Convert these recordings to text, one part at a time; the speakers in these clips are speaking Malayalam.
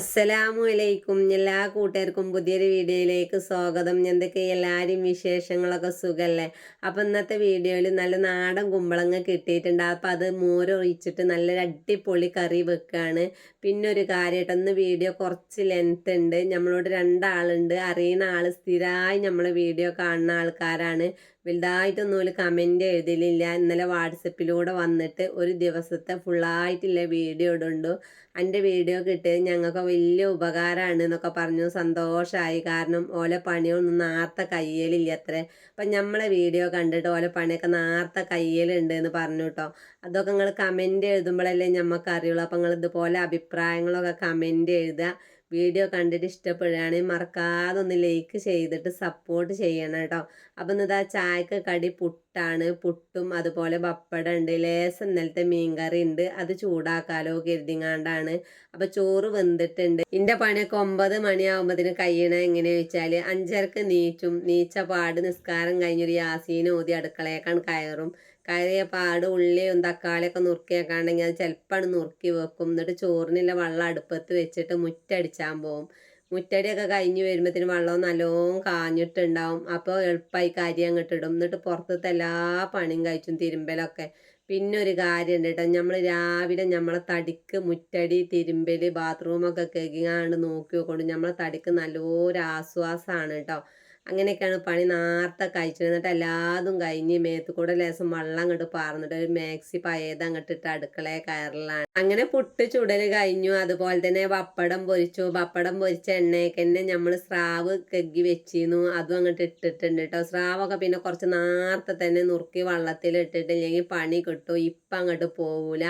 അസ്സലാമു അലൈക്കും എല്ലാ കൂട്ടുകാർക്കും പുതിയൊരു വീഡിയോയിലേക്ക് സ്വാഗതം. എന്തൊക്കെ എല്ലാവരും വിശേഷങ്ങളൊക്കെ സുഖമല്ലേ അപ്പം ഇന്നത്തെ വീഡിയോയിൽ നല്ല നാടൻ കുമ്പളങ്ങ കിട്ടിയിട്ടുണ്ട്. അപ്പം അത് മോരൊഴിച്ചിട്ട് നല്ലൊരു അടിപൊളി കറി വെക്കുകയാണ് പിന്നെ ഒരു കാര്യമായിട്ട് ഒന്ന് വീഡിയോ കുറച്ച് ലെങ്ത് ഉണ്ട്. നമ്മളോട് രണ്ടാളുണ്ട്. അറിയുന്ന ആൾ സ്ഥിരമായി നമ്മളെ വീഡിയോ കാണുന്ന ആൾക്കാരാണ്. വലുതായിട്ടൊന്നും ഒരു കമന്റ് എഴുതലില്ല. ഇന്നലെ വാട്സപ്പിലൂടെ വന്നിട്ട് ഒരു ദിവസത്തെ ഫുള്ളായിട്ടുള്ള വീഡിയോ ഇടുണ്ടു എന്റെ വീഡിയോ കിട്ടിയത് ഞങ്ങൾക്ക് വലിയ ഉപകാരമാണ് എന്നൊക്കെ പറഞ്ഞു. സന്തോഷമായി കാരണം ഓലെ പണിയൊന്നും നാർത്ത കയ്യലില്ല അത്ര. അപ്പം നമ്മളെ വീഡിയോ കണ്ടിട്ട് ഓലെ പണിയൊക്കെ നാർത്ത കയ്യലുണ്ട് എന്ന് പറഞ്ഞു കേട്ടോ അതൊക്കെ നിങ്ങൾ കമന്റ് എഴുതുമ്പോഴല്ലേ നമുക്ക് അറിയുള്ളൂ. അപ്പം നിങ്ങൾ ഇതുപോലെ അഭിപ്രായങ്ങളൊക്കെ കമന്റ് എഴുതുക. വീഡിയോ കണ്ടിട്ട് ഇഷ്ടപ്പെടുകയാണെങ്കിൽ മറക്കാതെ ഒന്ന് ലൈക്ക് ചെയ്തിട്ട് സപ്പോർട്ട് ചെയ്യണം കേട്ടോ. അപ്പം ഇതാ ചായക്ക് കടി പുട്ടാണ്. പുട്ടും അതുപോലെ പപ്പടം ഉണ്ട്. ലേസം ഇന്നലത്തെ മീൻകറി ഉണ്ട്. അത് ചൂടാക്കാലോ കരുതിങ്ങാണ്ടാണ്. അപ്പം ചോറ് വെന്തിട്ടുണ്ട്. എന്റെ പണിയൊക്കെ ഒമ്പത് മണിയാകുമ്പോഴത്തേന് കഴിയണ എങ്ങനെയാണെന്ന് വെച്ചാൽ അഞ്ചരക്ക് നീച്ചും നീച്ച പാട് നിസ്കാരം കഴിഞ്ഞൊരു യാസീന ഊതി അടുക്കളയേക്കാണ് കയറും. കയറിയ പാട് ഉള്ളിയും തക്കാളിയൊക്കെ നുറുക്കിയേക്കാണെങ്കിൽ അത് ചിലപ്പോൾ നുറുക്കി വെക്കും. എന്നിട്ട് ചോറിനുള്ള വെള്ളം അടുപ്പത്ത് വെച്ചിട്ട് മുറ്റടിച്ചാൻ പോകും മുറ്റടിയൊക്കെ കഴിഞ്ഞ് വരുമ്പോഴത്തേന് വെള്ളം നല്ലോണം കാഞ്ഞിട്ടുണ്ടാവും. അപ്പോൾ എളുപ്പമായി കരി അങ്ങോട്ട് ഇടും. എന്നിട്ട് പുറത്തത്തെ എല്ലാ പണിയും കഴിച്ചും തിരുമ്പലൊക്കെ. പിന്നെ ഒരു കാര്യമുണ്ട് കേട്ടോ നമ്മൾ രാവിലെ നമ്മളെ തടിക്ക് മുറ്റടി തിരുമ്പൽ ബാത്റൂമൊക്കെ കേൾക്കാണ്ട് നോക്കി നോക്കൊണ്ട് നമ്മളെ തടിക്ക് നല്ലൊരു ആശ്വാസമാണ് കേട്ടോ അങ്ങനെയൊക്കെയാണ് പണി നേരത്തെ കഴിച്ചത്. എന്നിട്ട് എല്ലാതും കഴിഞ്ഞ് മേത്ത് കൂടെ ലേശം വെള്ളം അങ്ങോട്ട് പാർന്നിട്ട് ഒരു മാക്സി പയത് അങ്ങോട്ട് ഇട്ട് അടുക്കളയെ കയറലാണ്. അങ്ങനെ പുട്ട് ചുടൽ കഴിഞ്ഞു. അതുപോലെ തന്നെ പപ്പടം പൊരിച്ചു. പപ്പടം പൊരിച്ച എണ്ണയൊക്കെ തന്നെ നമ്മൾ സ്രാവ് കെഗ്ഗി വെച്ചിരുന്നു. അതും അങ്ങോട്ട് ഇട്ടിട്ടുണ്ട് കേട്ടോ സ്രാവൊക്കെ പിന്നെ കുറച്ച് നേരത്തെ തന്നെ നുറുക്കി വെള്ളത്തിൽ ഇട്ടിട്ടില്ലെങ്കിൽ പണി കിട്ടും. ഇപ്പം അങ്ങോട്ട് പോകൂല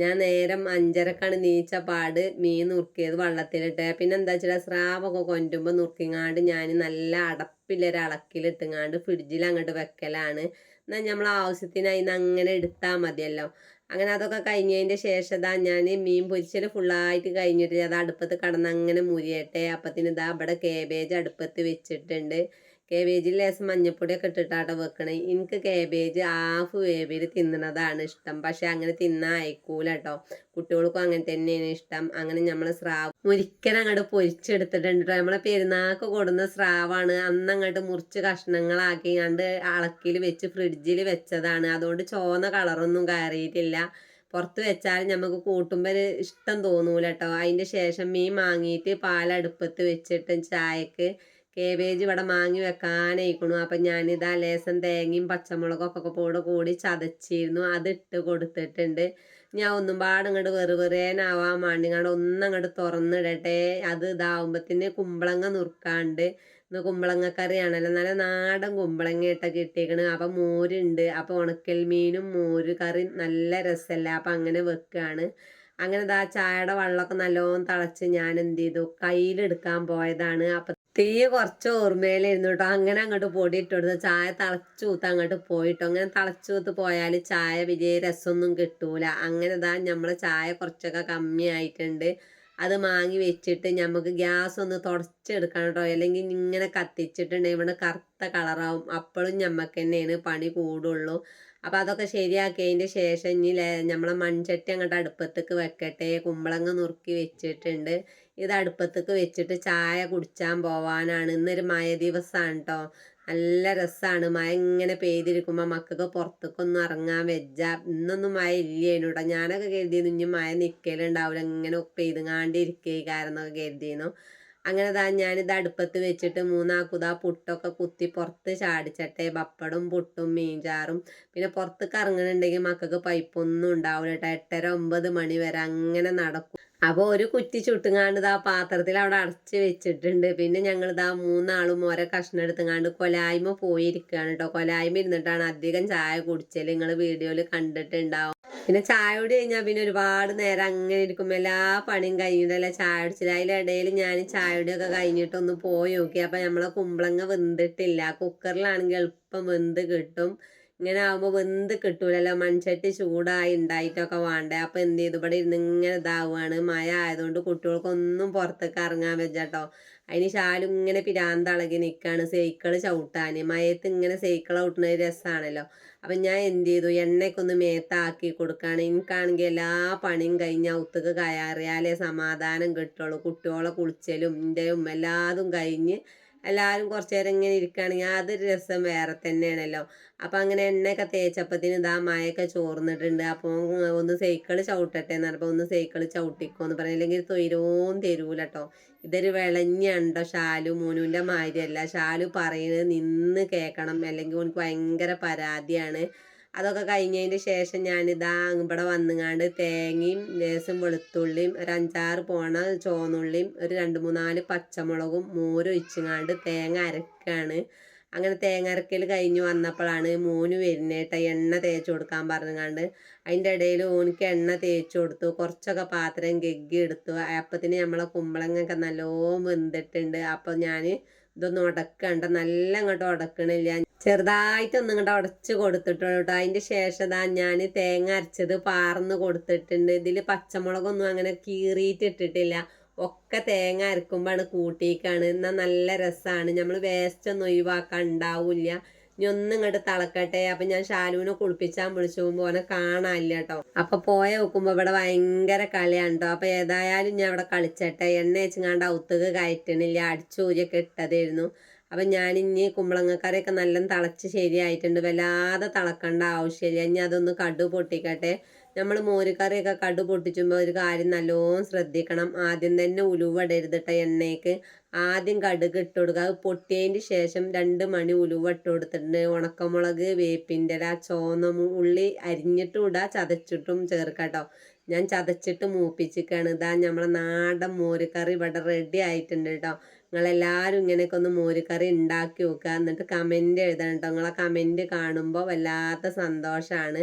ഞാൻ നേരം അഞ്ചരക്കാണ് നീച്ച പാട് മീൻ നുറുക്കിയത് വെള്ളത്തിലിട്ട്. പിന്നെ എന്താ വെച്ചാൽ സ്രാവൊക്കെ കൊണ്ടുമ്പോൾ നുറുക്കിങ്ങാണ്ട് ഞാൻ നല്ല അടപ്പില്ലൊരു അളക്കിലിട്ടുങ്ങാണ്ട് ഫ്രിഡ്ജിൽ അങ്ങോട്ട് വെക്കലാണ്. എന്നാൽ നമ്മൾ ആവശ്യത്തിനായി അങ്ങനെ എടുത്താൽ മതിയല്ലോ. അങ്ങനെ അതൊക്കെ കഴിഞ്ഞതിന്റെ ശേഷം ഇതാ ഞാൻ മീൻ പൊരിച്ചൽ ഫുള്ളായിട്ട് കഴിഞ്ഞിട്ട് അത് അടുപ്പത്ത് കടന്ന് അങ്ങനെ മുരിയട്ടെ. അപ്പത്തിന് ഇതാ ഇവിടെ കേബേജ് അടുപ്പത്ത് വെച്ചിട്ടുണ്ട്. കേബേജിൽ ലേശം മഞ്ഞപ്പൊടിയൊക്കെ ഇട്ടിട്ടാട്ടോ വെക്കണേ. എനിക്ക് കേബേജ് ഹാഫ് വേവിൽ തിന്നണതാണ് ഇഷ്ടം. പക്ഷെ അങ്ങനെ തിന്നാൻ അയക്കൂല കേട്ടോ കുട്ടികൾക്കും അങ്ങനെ തന്നെയാണ് ഇഷ്ടം. അങ്ങനെ നമ്മൾ സ്രാവ് ഒരിക്കലും അങ്ങോട്ട് പൊരിച്ചെടുത്തിട്ടുണ്ട് കേട്ടോ നമ്മളെ പെരുന്നാൾക്ക് കൊടുന്ന സ്രാവാണ്. അന്ന് അങ്ങോട്ട് മുറിച്ച് കഷ്ണങ്ങളാക്കി കണ്ട് അളക്കിൽ വെച്ച് ഫ്രിഡ്ജിൽ വെച്ചതാണ്. അതുകൊണ്ട് ചോന്ന കളറൊന്നും കയറിയിട്ടില്ല. പുറത്ത് വെച്ചാൽ നമുക്ക് കൂട്ടുമ്പോൾ ഇഷ്ടം തോന്നൂല കേട്ടോ അതിന്റെ ശേഷം മീൻ വാങ്ങിയിട്ട് പാലടുപ്പത്ത് വെച്ചിട്ട് ചായക്ക് കേബേജ് ഇവിടെ മാങ്ങി വെക്കാനായിക്കണു അപ്പം ഞാനിതാ ലേസം തേങ്ങയും പച്ചമുളകൊക്കെ കൂടെ കൂടി ചതച്ചിരുന്നു. അതിട്ട് കൊടുത്തിട്ടുണ്ട്. ഞാൻ ഒന്നും പാടങ്ങട് വെറു വെറുവേനാവാൻ വേണ്ടി ഇങ്ങോട്ട് ഒന്നങ്ങോട്ട് തുറന്നിടട്ടെ. അത് ഇതാവുമ്പത്തിന് കുമ്പളങ്ങ നുറുക്കാണ്ട്. ഇന്ന് കുമ്പളങ്ങക്കറിയാണല്ലോ. നല്ല നാടൻ കുമ്പളങ്ങ ഇട്ട കിട്ടിയേക്കണ്. അപ്പം മോരുണ്ട്. അപ്പം ഉണക്കൽ മീനും മോര് കറി നല്ല രസമല്ല അപ്പം അങ്ങനെ വെക്കുകയാണ് അങ്ങനെ ഇതാ ചായയുടെ വെള്ളമൊക്കെ നല്ലോണം തിളച്ച് ഞാൻ എന്ത് ചെയ്തു കയ്യിലെടുക്കാൻ പോയതാണ്. അപ്പം തീ കുറച്ച് ഓർമ്മയിലിരുന്നു കേട്ടോ അങ്ങനെ അങ്ങോട്ട് പൊടിയിട്ട് കൊടുത്ത് ചായ തിളച്ചൂത്ത് അങ്ങോട്ട് പോയിട്ടോ. അങ്ങനെ തിളച്ചൂത്ത് പോയാൽ ചായ വലിയ രസമൊന്നും കിട്ടൂല. അങ്ങനെ ഇതാ നമ്മളെ ചായ കുറച്ചൊക്കെ കമ്മിയായിട്ടുണ്ട്. അത് മാങ്ങി വെച്ചിട്ട് നമുക്ക് ഗ്യാസ് ഒന്ന് തുടച്ചെടുക്കണം കേട്ടോ അല്ലെങ്കിൽ ഇങ്ങനെ കത്തിച്ചിട്ടുണ്ടെങ്കിൽ ഇവിടെ കറുത്ത കളറാവും. അപ്പോഴും ഞമ്മക്ക് തന്നെയാണ് പണി കൂടുള്ളൂ. അപ്പോൾ അതൊക്കെ ശരിയാക്കിയതിന്റെ ശേഷം ഇനി നമ്മളെ മൺചട്ടി അങ്ങോട്ട് അടുപ്പത്തേക്ക് വെക്കട്ടെ. കുമ്പളങ്ങ നുറുക്കി വെച്ചിട്ടുണ്ട്. ഇത് അടുപ്പത്തേക്ക് വെച്ചിട്ട് ചായ കുടിച്ചാൻ പോവാനാണ്. ഇന്നൊരു മഴ ദിവസമാണ് കേട്ടോ നല്ല രസമാണ് മഴ ഇങ്ങനെ പെയ്തിരിക്കുമ്പോൾ മക്കൾക്ക് പുറത്തേക്കൊന്നും ഇറങ്ങാൻ വെച്ച ഇന്നൊന്നും മഴ ഇല്ലേനു കേട്ടോ ഞാനൊക്കെ കരുതിയിരുന്നു ഇനി മഴ നിൽക്കലുണ്ടാവില്ല ഇങ്ങനെ പെയ്തുങ്ങാണ്ട് കാരണമൊക്കെ കരുതിയിരുന്നു അങ്ങനെ താ ഞാനിത് അടുപ്പത്ത് വെച്ചിട്ട് മൂന്നാക്കുതാ പുട്ടൊക്കെ കുത്തി പുറത്ത് ചാടിച്ചട്ടെ. പപ്പടും പുട്ടും മീൻചാറും. പിന്നെ പുറത്തേക്ക് ഇറങ്ങുന്നുണ്ടെങ്കിൽ മക്കൾക്ക് പൈപ്പൊന്നും ഉണ്ടാവില്ല കേട്ടോ എട്ടര ഒമ്പത് മണി വരെ അങ്ങനെ നടക്കും. അപ്പോൾ ഒരു കുറ്റി ചുട്ടുങ്ങാണ്ട് ഇതാ പാത്രത്തിൽ അവിടെ അടച്ച് വെച്ചിട്ടുണ്ട്. പിന്നെ ഞങ്ങൾ ഇതാ മൂന്നാളും ഓരോ കഷ്ണം എടുത്തുങ്ങാണ്ട് കൊലായ്മ പോയിരിക്കുകയാണ് കേട്ടോ കൊലായ്മ ഇരുന്നിട്ടാണ് അധികം ചായ കുടിച്ചത് നിങ്ങൾ വീഡിയോയിൽ കണ്ടിട്ടുണ്ടാവും. പിന്നെ ചായ കുടി കഴിഞ്ഞാൽ പിന്നെ ഒരുപാട് നേരം അങ്ങനെ ഇരിക്കും എല്ലാ പണിയും കഴിഞ്ഞിട്ടല്ല ചായ കുടിച്ചില്ല അതിലിടയിൽ ഞാൻ ചായ കുടിയൊക്കെ കഴിഞ്ഞിട്ടൊന്ന് പോയി നോക്കി. അപ്പം നമ്മളെ കുമ്പളങ്ങ വെന്തിട്ടില്ല. കുക്കറിലാണെങ്കിൽ എളുപ്പം വെന്ത് കിട്ടും. ഇങ്ങനെ ആകുമ്പോൾ വെന്ത് കിട്ടൂലല്ലോ. മൺചട്ടി ചൂടായി ഉണ്ടായിട്ടൊക്കെ വേണ്ടേ. അപ്പോൾ എന്ത് ചെയ്തു? ഇവിടെ ഇരുന്ന് ഇങ്ങനെ ഇതാവുകയാണ് മഴ ആയതുകൊണ്ട് കുട്ടികൾക്കൊന്നും പുറത്തേക്ക് ഇറങ്ങാൻ വെച്ചാട്ടോ അതിന് ശാലും ഇങ്ങനെ പിരാന്തളകി നിൽക്കുകയാണ് സൈക്കിൾ ചവിട്ടാൻ മയത്ത് ഇങ്ങനെ സൈക്കിൾ ചവിട്ടുന്ന രസമാണല്ലോ അപ്പം ഞാൻ എന്ത് ചെയ്തു? എണ്ണയൊക്കെ ഒന്ന് മേത്താക്കി കൊടുക്കുകയാണ് എനിക്കാണെങ്കിൽ എല്ലാ പണിയും കഴിഞ്ഞ് ഒത്തുക്ക് കയറിയാലേ സമാധാനം കിട്ടുള്ളൂ. കുട്ടികളെ കുളിച്ചലും എന്റെയും എല്ലാതും കഴിഞ്ഞ് എല്ലാവരും കുറച്ച് നേരം ഇങ്ങനെ ഇരിക്കുകയാണെങ്കിൽ അതൊരു രസം വേറെ തന്നെയാണല്ലോ. അപ്പോൾ അങ്ങനെ എണ്ണയൊക്കെ തേച്ചപ്പത്തിന് ഇതാ മഴയൊക്കെ ചോർന്നിട്ടുണ്ട്. അപ്പോൾ ഒന്ന് സൈക്കിൾ ചവിട്ടട്ടെ എന്ന് പറഞ്ഞപ്പോൾ ഒന്ന് സൈക്കിൾ ചവിട്ടിക്കോ എന്ന് പറഞ്ഞു. അല്ലെങ്കിൽ തൊയിരോം തരൂല കേട്ടോ ഇതൊരു വിളഞ്ഞുണ്ടോ ഷാലു മോനുവിന്റെ മാതിരിയല്ല. ഷാലു പറയുന്നത് നിന്ന് കേൾക്കണം. അല്ലെങ്കിൽ എനിക്ക് ഭയങ്കര പരാതിയാണ്. അതൊക്കെ കഴിഞ്ഞതിന് ശേഷം ഞാനിതാ ഇവിടെ വന്നുങ്ങാണ്ട് തേങ്ങയും ലേസും വെളുത്തുള്ളിയും ഒരു അഞ്ചാറ് പോണ ചോന്നുള്ളിയും ഒരു രണ്ട് മൂന്നാൽ പച്ചമുളകും മോരും ഒഴിച്ചുങ്ങാണ്ട് തേങ്ങ അരക്കാണ്. അങ്ങനെ തേങ്ങ അരക്കൽ കഴിഞ്ഞ് വന്നപ്പോഴാണ് മോന് വരുന്നേട്ട എണ്ണ തേച്ച് കൊടുക്കാൻ പറഞ്ഞുങ്ങാണ്ട്. അതിന്റെ ഇടയിൽ ഓനിക്ക് എണ്ണ തേച്ച് കൊടുത്തു. കുറച്ചൊക്കെ പാത്രം ഗഗ്ഗി എടുത്തു. അപ്പത്തിന് നമ്മളെ കുമ്പളങ്ങൊക്കെ നല്ലോണം വെന്തിട്ടുണ്ട്. അപ്പോൾ ഞാൻ ഇതൊന്നും ഉടക്കണ്ട നല്ല അങ്ങോട്ട് ഉടക്കണില്ല ചെറുതായിട്ടൊന്നും ഇങ്ങോട്ട് ഉടച്ച് കൊടുത്തിട്ടുള്ളൂ കേട്ടോ അതിന്റെ ശേഷം ഇതാ ഞാൻ തേങ്ങ അരച്ചത് പാർന്ന് കൊടുത്തിട്ടുണ്ട്. ഇതിൽ പച്ചമുളകൊന്നും അങ്ങനെ കീറിയിട്ട് ഇട്ടിട്ടില്ല. ഒക്കെ തേങ്ങ അരക്കുമ്പോഴാണ് കൂട്ടിക്കാണ്. എന്നാൽ നല്ല രസമാണ് നമ്മൾ വേസ്റ്റ് ഒന്നും ഒഴിവാക്കാൻ ഉണ്ടാവില്ല ഇനി ഒന്നും ഇങ്ങോട്ട് തിളക്കട്ടെ. അപ്പൊ ഞാൻ ഷാലുവിനെ കുളിപ്പിച്ചാൻ വിളിച്ചു. പോകുമ്പോൾ ഓനെ കാണാനില്ല കേട്ടോ അപ്പൊ പോയ നോക്കുമ്പോ ഇവിടെ ഭയങ്കര കളിയാണ് കേട്ടോ അപ്പൊ ഏതായാലും ഞാൻ അവിടെ കളിച്ചട്ടെ. എണ്ണ വെച്ചങ്ങാണ്ട് ഔത്തുക കയറ്റണില്ല. അടിച്ചൂരിയൊക്കെ ഇട്ടതായിരുന്നു. അപ്പം ഞാനിനി കുമ്പളങ്ങക്കറിയൊക്കെ നല്ല തിളച്ച് ശരിയായിട്ടുണ്ട്. വല്ലാതെ തിളക്കേണ്ട ആവശ്യമില്ല ഇനി അതൊന്ന് കടു പൊട്ടിക്കട്ടെ. നമ്മൾ മോരുകറിയൊക്കെ കടു പൊട്ടിച്ചുമ്പോൾ ഒരു കാര്യം നല്ലോണം ശ്രദ്ധിക്കണം. ആദ്യം തന്നെ ഉലുവടരുതിട്ട എണ്ണയ്ക്ക് ആദ്യം കടുക് ഇട്ട് കൊടുക്കുക അത് പൊട്ടിയതിന് ശേഷം രണ്ട് മണി ഉലുവ ഇട്ട് കൊടുത്തിട്ടുണ്ട് ഉണക്കമുളക് വേപ്പിന്റെ ഇല ചോന്ന ഉള്ളി അരിഞ്ഞിട്ടും ഇടുക ചതച്ചിട്ടും ചേർക്കട്ടോ. ഞാൻ ചതച്ചിട്ട് മൂപ്പിച്ചിക്കാണ്. ഇതാ നമ്മളെ നാടൻ മോരുകറി ഇവിടെ റെഡി ആയിട്ടുണ്ട് കേട്ടോ നിങ്ങളെല്ലാവരും ഇങ്ങനെയൊക്കെ ഒന്ന് മോരുകറി ഉണ്ടാക്കി നോക്കുക. എന്നിട്ട് കമന്റ് എഴുതണം കേട്ടോ. നിങ്ങളെ കമന്റ് കാണുമ്പോൾ വല്ലാത്ത സന്തോഷമാണ്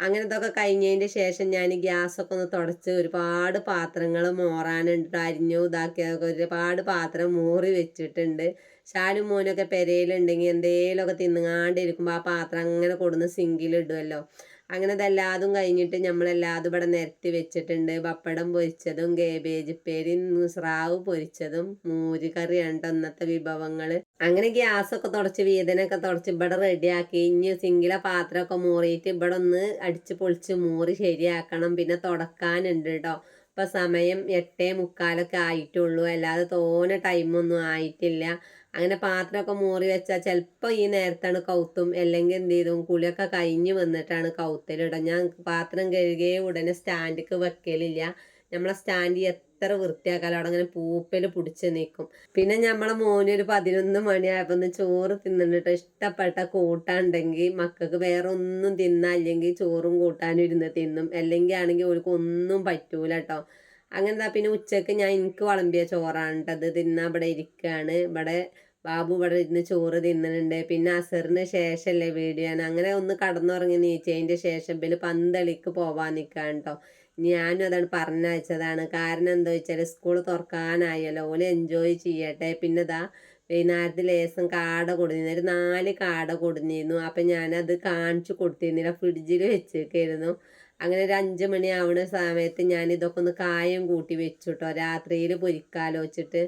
അങ്ങനെ ഇതൊക്കെ കഴിഞ്ഞതിന്റെ ശേഷം ഞാൻ ഗ്യാസൊക്കെ ഒന്ന് തുടച്ച് ഒരുപാട് പാത്രങ്ങൾ മോറാനുണ്ട്. അരിഞ്ഞു ഇതാക്കിയതൊക്കെ ഒരുപാട് പാത്രം മോറി വെച്ചിട്ടുണ്ട്. ശാലും മോനൊക്കെ പെരയിലുണ്ടെങ്കിൽ എന്തേലുമൊക്കെ തിന്നുങ്ങാണ്ടിരിക്കുമ്പോൾ ആ പാത്രം അങ്ങനെ കൊടുന്ന് സിങ്കിലിടുമല്ലോ അങ്ങനെ ഇതെല്ലാതും കഴിഞ്ഞിട്ട് നമ്മളെല്ലാതും ഇവിടെ നിരത്തി വെച്ചിട്ടുണ്ട്. പപ്പടം പൊരിച്ചതും ഗേബേജ് പേരി സ്രാവ് പൊരിച്ചതും മോര് കറിയാണ് അന്നത്തെ വിഭവങ്ങൾ അങ്ങനെ ഗ്യാസൊക്കെ തുടച്ച് വീതനൊക്കെ തുടച്ച് ഇവിടെ റെഡിയാക്കി. ഇനി സിംഗിളെ പാത്രമൊക്കെ മൂറിയിട്ട് ഇവിടെ ഒന്ന് അടിച്ച് പൊളിച്ച് മൂറി ശരിയാക്കണം. പിന്നെ തുടക്കാനുണ്ട് കേട്ടോ ഇപ്പം സമയം എട്ടേ മുക്കാലൊക്കെ ആയിട്ടുള്ളൂ. അല്ലാതെ തോനെ ടൈമൊന്നും ആയിട്ടില്ല. അങ്ങനെ പാത്രമൊക്കെ മൂറി വെച്ചാൽ ചിലപ്പോൾ ഈ നേരത്താണ് കൗത്തും അല്ലെങ്കിൽ എന്ത് ചെയ്തും കുളിയൊക്കെ കഴിഞ്ഞ് വന്നിട്ടാണ് കൗത്തലിടുക ഞാൻ പാത്രം കഴുകിയ ഉടനെ സ്റ്റാൻഡിക്ക് വെക്കലില്ല. നമ്മളെ സ്റ്റാൻഡ് എത്ര വൃത്തിയാക്കാലും അവിടെ അങ്ങനെ പൂപ്പൽ പിടിച്ച് നിൽക്കും പിന്നെ നമ്മളെ മോന് ഒരു പതിനൊന്ന് മണിയായപ്പോൾ ഒന്ന് ചോറ് തിന്നിട്ട് ഇഷ്ടപ്പെട്ട കൂട്ടാണ്ടെങ്കിൽ മക്കൾക്ക് വേറെ ഒന്നും തിന്നാ അല്ലെങ്കിൽ ചോറും കൂട്ടാനും ഇരുന്ന് തിന്നും. അല്ലെങ്കിൽ ആണെങ്കിൽ ഒരുക്കൊന്നും പറ്റൂല കേട്ടോ അങ്ങനെ പിന്നെ ഉച്ചയ്ക്ക് ഞാൻ എനിക്ക് വിളമ്പിയ ചോറാണ് കേട്ടത് തിന്നാ ഇവിടെ ഇരിക്കുകയാണ് ഇവിടെ ബാബു ഇവിടെ ഇരുന്ന് ചോറ് തിന്നുന്നുണ്ട് പിന്നെ അസറിന് ശേഷമല്ലേ വീഡിയോ അങ്ങനെ ഒന്ന് കടന്നുറങ്ങി നീച്ചതിന്റെ ശേഷം പിന്നെ പന്തളിക്ക് പോവാൻ നിൽക്കാൻ കേട്ടോ ഞാനും അതാണ് പറഞ്ഞയച്ചതാണ് കാരണം എന്താ വെച്ചാൽ സ്കൂൾ തുറക്കാനായല്ലോ. ഓൽ എൻജോയ് ചെയ്യട്ടെ. പിന്നെ ഇതാ വൈകുന്നേരത്ത് ലേസം കാട കൊടുത്തിരുന്നു ഒരു നാല് കാട കൊടുത്തിരുന്നു അപ്പം ഞാനത് കാണിച്ചു കൊടുത്തിരുന്നില്ല. ഫ്രിഡ്ജിൽ വെച്ചേക്കായിരുന്നു. അങ്ങനെ ഒരു അഞ്ച് മണി ആവുന്ന സമയത്ത് ഞാൻ ഇതൊക്കെ ഒന്ന് കായം കൂട്ടി വെച്ചു കേട്ടോ രാത്രിയിൽ പൊരിക്കാലോ വെച്ചിട്ട്.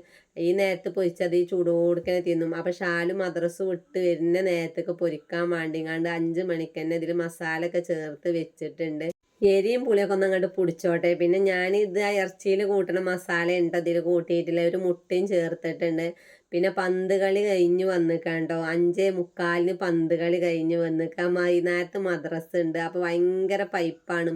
ഈ നേരത്ത് പൊരിച്ചത് ഈ ചൂടോടുക്കനെ തിന്നും. അപ്പം ഷാൽ മദ്രസ് വിട്ട് വരുന്ന നേരത്തൊക്കെ പൊരിക്കാൻ വേണ്ടിങ്ങാണ്ട് അഞ്ച് മണിക്ക് തന്നെ ഇതിൽ മസാല ഒക്കെ ചേർത്ത് വെച്ചിട്ടുണ്ട്. എരിയും പുളിയൊക്കെ ഒന്ന് അങ്ങോട്ട് പൊടിച്ചോട്ടെ. പിന്നെ ഞാൻ ഇത് ഇറച്ചിയിൽ കൂട്ടണ മസാല ഉണ്ട് അതിൽ കൂട്ടിയിട്ടില്ല. ഒരു മുട്ടയും ചേർത്തിട്ടുണ്ട്. പിന്നെ പന്ത് കളി കഴിഞ്ഞ് വന്നിക്കണ്ടോ? അഞ്ചേ മുക്കാലിന് പന്ത് കളി കഴിഞ്ഞ് വന്നിക്ക. വൈകുന്നേരത്ത് മദ്രസ് ഉണ്ട്. അപ്പോൾ ഭയങ്കര പൈപ്പാണ്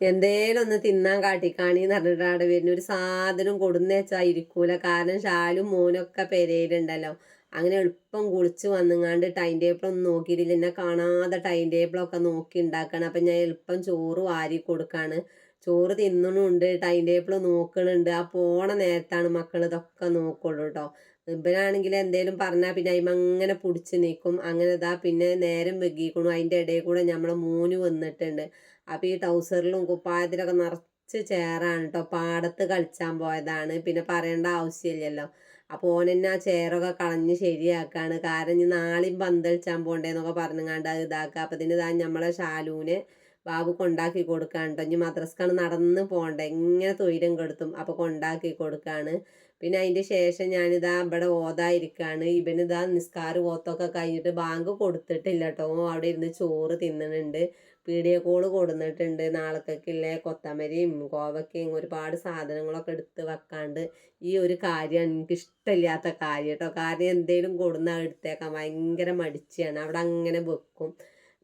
എന്തേലും ഒന്ന് തിന്നാൻ കാട്ടിക്കാണിന്ന് പറഞ്ഞിട്ടാണ് വരുന്ന ഒരു സാധനം കൊടുന്നേച്ചാ ഇരിക്കൂല. കാരണം ഷാലും മോനൊക്കെ പെരയിലുണ്ടല്ലോ അങ്ങനെ എളുപ്പം കുളിച്ച് വന്നുങ്ങാണ്ട് ടൈം ടേബിളൊന്നും നോക്കിയിട്ടില്ല. എന്നെ കാണാതെ ടൈം ടേബിളൊക്കെ നോക്കി ഉണ്ടാക്കണം അപ്പം ഞാൻ എളുപ്പം ചോറ് വാരി കൊടുക്കാണ്. ചോറ് തിന്നണുണ്ട്. Time table നോക്കണുണ്ട്. ആ പോണ നേരത്താണ് മക്കൾ ഇതൊക്കെ നോക്കുള്ളൂ കേട്ടോ ഇവനാണെങ്കിൽ എന്തേലും പറഞ്ഞാൽ പിന്നെ അതിമ അങ്ങനെ പിടിച്ച് നിൽക്കും അങ്ങനെ ഇതാ പിന്നെ നേരം വെക്കിക്കണു അതിന്റെ ഇടയിൽ കൂടെ നമ്മളെ മൂന്ന് വന്നിട്ടുണ്ട്. അപ്പോൾ ഈ ടൗസറിലും കുപ്പായത്തിലൊക്കെ നിറച്ച് ചേറാണ് കേട്ടോ പാടത്ത് കളിച്ചാൻ പോയതാണ്. പിന്നെ പറയേണ്ട ആവശ്യമില്ലല്ലോ അപ്പോൾ ഓൻ തന്നെ ആ ചേറൊക്കെ കളഞ്ഞ് ശരിയാക്കാണ്. കാരണം ഇനി നാളെയും പന്തളിച്ചാൻ പോണ്ടേന്നൊക്കെ പറഞ്ഞുങ്ങാണ്ട് അത് ഇതാക്കുക അപ്പം ഇതിന് ഇതാ നമ്മളെ ഷാലൂനെ ബാബു കൊണ്ടാക്കി കൊടുക്കാണ് ഇനി മദ്രസ്ക്കാണ് നടന്ന് പോകണ്ട. എങ്ങനെ തൊയിലും കെടുത്തും. അപ്പോൾ കൊണ്ടാക്കി കൊടുക്കാണ്. പിന്നെ അതിന്റെ ശേഷം ഞാനിതാ ഇവിടെ ഓതായിരിക്കാണ് ഇവനിതാ നിസ്കാര ഓത്തൊക്കെ കഴിഞ്ഞിട്ട് ബാങ്ക് കൊടുത്തിട്ടില്ല കേട്ടോ. അവിടെ ഇരുന്ന് ചോറ് തിന്നണുണ്ട് വീഡിയോ കോൾ കൊടുന്നിട്ടുണ്ട്. നാളത്തേക്കില്ലേ കൊത്തമരിയും കോവക്കയും ഒരുപാട് സാധനങ്ങളൊക്കെ എടുത്ത് വെക്കാണ്ട് ഈ ഒരു കാര്യമാണ് എനിക്ക് ഇഷ്ടമില്ലാത്ത കാര്യം കേട്ടോ. കാര്യം എന്തെങ്കിലും കൊടുന്നാൽ എടുത്തേക്കാൻ ഭയങ്കര മടിച്ചാണ്. അവിടെ അങ്ങനെ വെക്കും.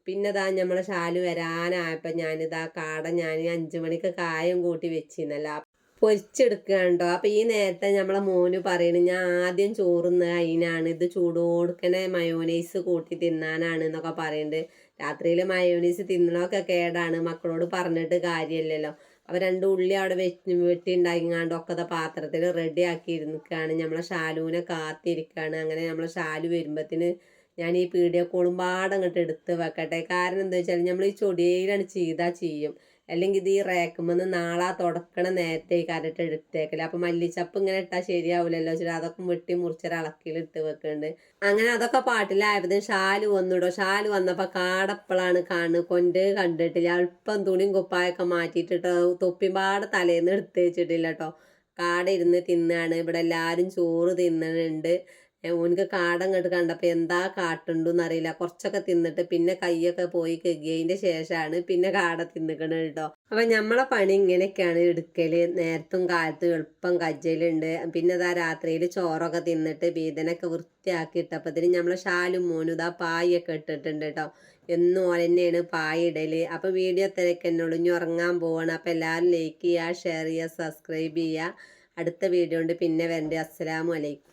പിന്നെ ഇതാ നമ്മളെ ശാലു വരാനായപ്പോൾ ഞാനിതാ കാട ഞാൻ അഞ്ചു മണിക്ക് കായം കൂട്ടി വെച്ചിരുന്നല്ലോ. പൊരിച്ചെടുക്കുകയുണ്ടോ അപ്പം ഈ നേരത്തെ നമ്മളെ മോന് പറയണ് ഞാൻ ആദ്യം ചോറുന്ന അതിനാണ് ഇത് ചൂടോടുക്കനെ മയോനൈസ് കൂട്ടി തിന്നാനാണ് എന്നൊക്കെ പറയുന്നുണ്ട് രാത്രിയിൽ മയോനൈസ് തിന്നണമൊക്കെ കേടാണ് മക്കളോട് പറഞ്ഞിട്ട് കാര്യമില്ലല്ലോ അപ്പോൾ രണ്ട് ഉള്ളി അവിടെ വെച്ച് വെട്ടി ഉണ്ടാക്കിങ്ങാണ്ട് ഒക്കെ പാത്രത്തിൽ റെഡി ആക്കി ഇരുന്നിക്കാണ്. നമ്മളെ ഷാലുവിനെ കാത്തിരിക്കുകയാണ് അങ്ങനെ നമ്മളെ ഷാലു വരുമ്പത്തിന് ഞാൻ ഈ വീഡിയോ കോളും പാടങ്ങോട്ട് എടുത്ത് വെക്കട്ടെ. കാരണം എന്താ വെച്ചാൽ നമ്മൾ ഈ ചൊടിയിലാണ് ചെയ്താൽ ചെയ്യും. അല്ലെങ്കിൽ ഇത് ഈ റേക്കുമെന്ന് നാളെ തുടക്കണ നേരത്തെ കരട്ട് എടുത്തേക്കില്ല അപ്പം മല്ലിച്ചപ്പ് ഇങ്ങനെ ഇട്ടാൽ ശരിയാവില്ലല്ലോ ചില അതൊക്കെ വെട്ടി മുറിച്ചൊരു അളക്കിലിട്ട് വെക്കുന്നുണ്ട് അങ്ങനെ അതൊക്കെ പാട്ടിലായപ്പോൾ ഷാൽ വന്നിടോ ഷാൽ വന്നപ്പോൾ കാടപ്പളാണ് കാണുന്നത് കൊണ്ട് കണ്ടിട്ടില്ല. അല്പം തുണിയും കുപ്പായൊക്കെ മാറ്റിയിട്ടിട്ടോ തൊപ്പിമ്പാട് തലേന്ന് എടുത്ത് വെച്ചിട്ടില്ല കേട്ടോ കാട ഇരുന്ന് തിന്നാണ്. ഇവിടെ എല്ലാവരും ചോറ് തിന്നണുണ്ട് ഓനക്ക് കാടം കണ്ട് കണ്ടപ്പോൾ എന്താ കാട്ടുണ്ടെന്ന് അറിയില്ല കുറച്ചൊക്കെ തിന്നിട്ട് പിന്നെ കൈയൊക്കെ പോയി കെകിയതിന്റെ ശേഷമാണ് പിന്നെ കാട തിന്നിക്കണത് കേട്ടോ. അപ്പം നമ്മളെ പണി ഇങ്ങനെയൊക്കെയാണ് എടുക്കൽ നേരത്തും കാലത്തും എളുപ്പം കജ്ജലുണ്ട്. പിന്നെ ഇതാ രാത്രിയിൽ ചോറൊക്കെ തിന്നിട്ട് ബീതനൊക്കെ വൃത്തിയാക്കി ഇട്ടപ്പത്തിന് നമ്മളെ ഷാലും മോനും ഇതാ പായൊക്കെ ഇട്ടിട്ടുണ്ട് കേട്ടോ. എന്നും പായ ഇടൽ അപ്പോൾ വീഡിയോ തിരക്ക് എന്നോട് ഇനി ഉറങ്ങാൻ പോവാണ്. അപ്പോൾ എല്ലാവരും ലൈക്ക് ചെയ്യുക ഷെയർ ചെയ്യുക സബ്സ്ക്രൈബ് ചെയ്യുക. അടുത്ത വീഡിയോ ഉണ്ട്. പിന്നെ വരണ്ടേ. അസ്സലാമു അലൈക്കും.